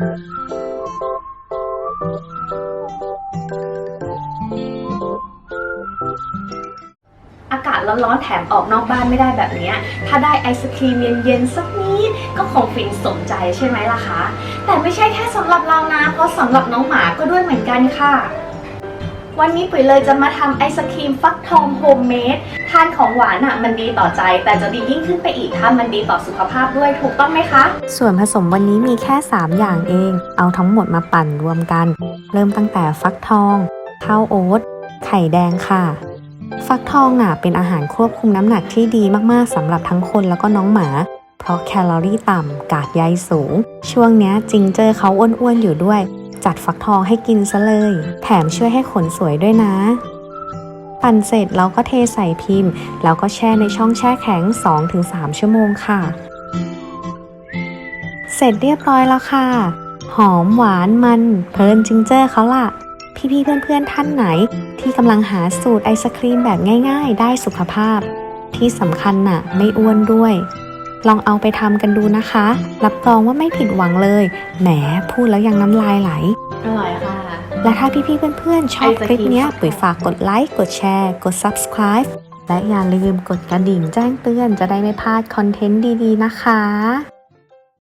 อากาศร้อนๆแถมออกนอกบ้านไม่ได้แบบนี้ ถ้าได้ไอศครีมเย็นๆสักนิดก็คงฟินสมใจใช่ไหมล่ะคะ แต่ไม่ใช่แค่สำหรับเรานะ เพราะสำหรับน้องหมาก็ด้วยเหมือนกันค่ะ วันนี้ปุ๋ยเลยจะมาทำไอศครีมฟักทองโฮมเมดทานของหวานอะมันดีต่อใจ แต่จะดียิ่งขึ้นไปอีกถ้ามันดีต่อสุขภาพด้วยถูกต้องไหมคะ ส่วนผสมวันนี้มีแค่ 3 อย่างเอง เอาทั้งหมดมาปั่นรวมกัน เริ่มตั้งแต่ฟักทอง ข้าวโอ๊ต ไข่แดงค่ะ ฟักทองน่ะเป็นอาหารควบคุมน้ำหนักที่ดีมากๆสำหรับทั้งคนแล้วก็น้องหมา เพราะแคลอรี่ต่ำกากใยสูง ช่วงเนี้ยจิงเจอร์เขาอ้วนๆอยู่ด้วย จัดฟักทองให้กินซะเลย แถมช่วยให้ขนสวยด้วยนะ ปั่นเสร็จเราก็เทใส่พิมพ์ แล้วก็แช่ในช่องแช่แข็ง 2-3 ชั่วโมงค่ะ เสร็จเรียบร้อยแล้วค่ะ หอมหวานมันเพลินจิงเจอร์เขาล่ะพี่ๆ เพื่อนๆ ท่านไหน ที่กำลังหาสูตรไอศครีมแบบง่าย ๆ ได้สุขภาพ ที่สำคัญน่ะ ไม่อ้วนด้วย ลองเอาไปทำกันดูนะคะ รับรองว่าไม่ผิดหวังเลย แหมพูดแล้วยังน้ำลายไหล อร่อยค่ะ และถ้าพี่ๆเพื่อนๆ ชอบไอศคกรีลิมปเนี้ยปุ๋ยฝากกดไลค์ กดแชร์ กด subscribe และอย่าลืมกดกระดิ่งแจ้งเตือนจะได้ไม่พลาดคอนเทนต์ดีๆนะคะ